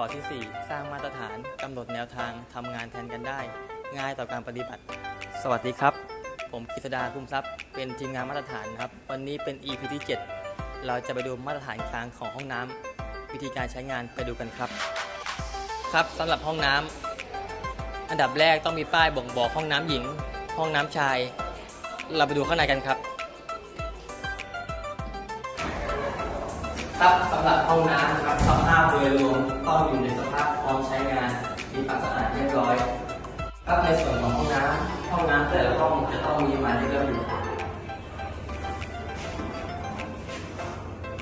อที่ 4 สร้างมาตรฐานกำหนดแนวทางทำงานแทนกันได้ ง่ายต่อการปฏิบัติ สวัสดีครับ ผมกฤษดาคุ้มทรัพย์ เป็นทีมงานมาตรฐานครับ วันนี้เป็น EP ที่ 7 เราจะไปดูมาตรฐานกลางของห้องน้ำวิธีการใช้งานไปดูกันครับ ครับสำหรับห้องน้ำอันดับแรกต้องมีป้ายบ่งบอกห้องน้ำหญิง ห้องน้ำชาย เราไปดูข้างในกันครับครับสำหรับห้องน้ำครับ ต้องอยู่ในสภาพพร้อมใช้งาน มีความสะอาดเรียบร้อยครับในส่วนของห้องน้ำห้องน้ำแต่ละห้องจะต้องมีหมายเลขระบุ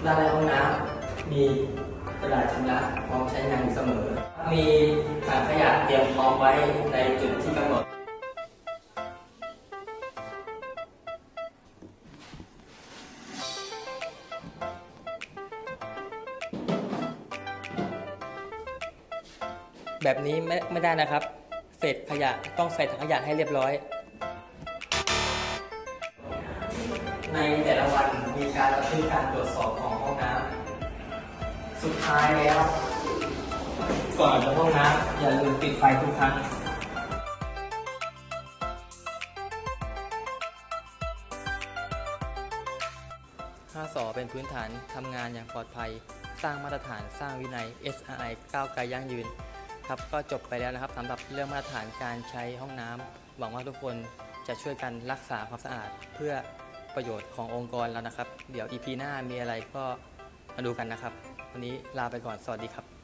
ด้านในห้องน้ำมีกระดาษชำระพร้อมใช้งานเสมอ มีถังขยะเตรียมพร้อมไว้ในจุดที่ แบบนี้ไม่ไม่ได้นะครับ เศษขยะต้องใส่ถังขยะให้เรียบร้อย ในแต่ละวันมีการบันทึกการตรวจสอบของห้องน้ำสุดท้ายแล้ว ก่อนจะห้องน้ำอย่าลืมปิดไฟทุกครั้ง5สอเป็นพื้นฐานทำงานอย่างปลอดภัย สร้างมาตรฐานสร้างวินัย SRI ก้าวไกลยั่งยืน ครับก็จบไปแล้วนะครับสำหรับเรื่องมาตรฐานการใช้ห้องน้ำหวังว่าทุกคนจะช่วยกันรักษาความสะอาด เพื่อประโยชน์ขององค์กรแล้วนะครับ เดี๋ยว EP หน้ามีอะไรก็มาดูกันนะครับ วันนี้ลาไปก่อนสวัสดีครับ